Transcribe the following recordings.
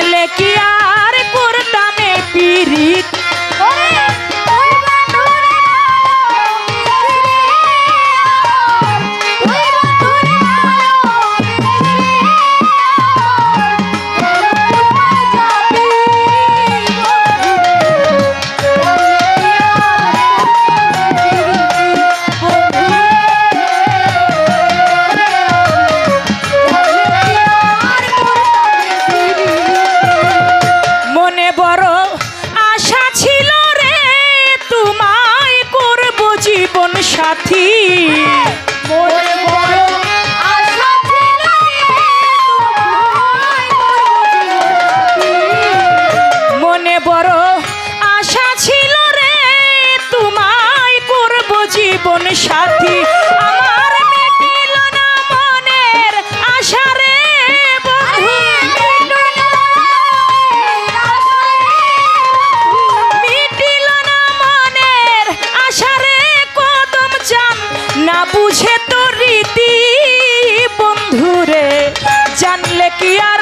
ले कुर्ता में पीरी জীবন সাথী। চান না বুঝে তো রীতি বন্ধুরে জানলে কি আর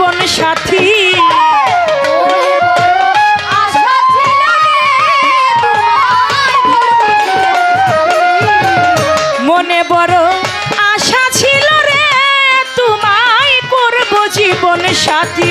জীবন সাথী। মনে বড় আশা ছিল রে তোমায় করব জীবন সাথী।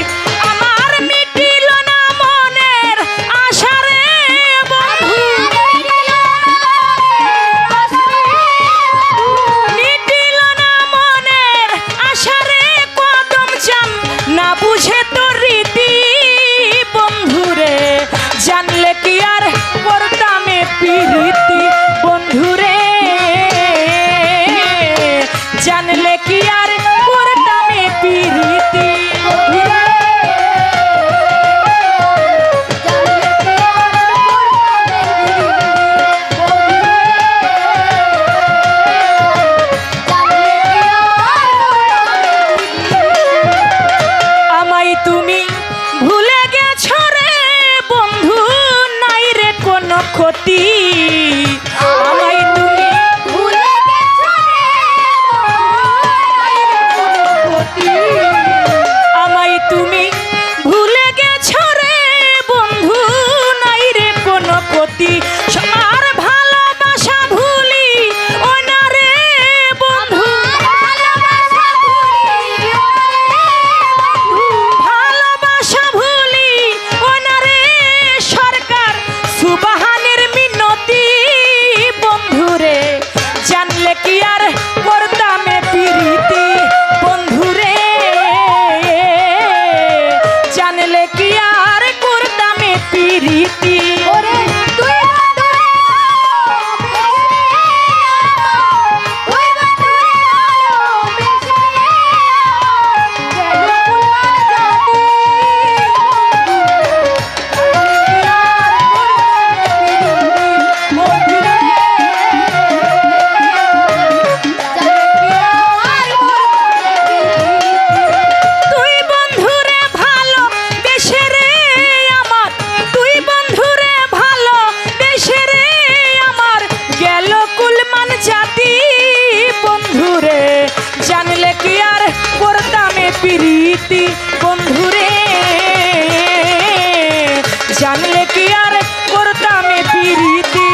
আর করতাম প্রীতি।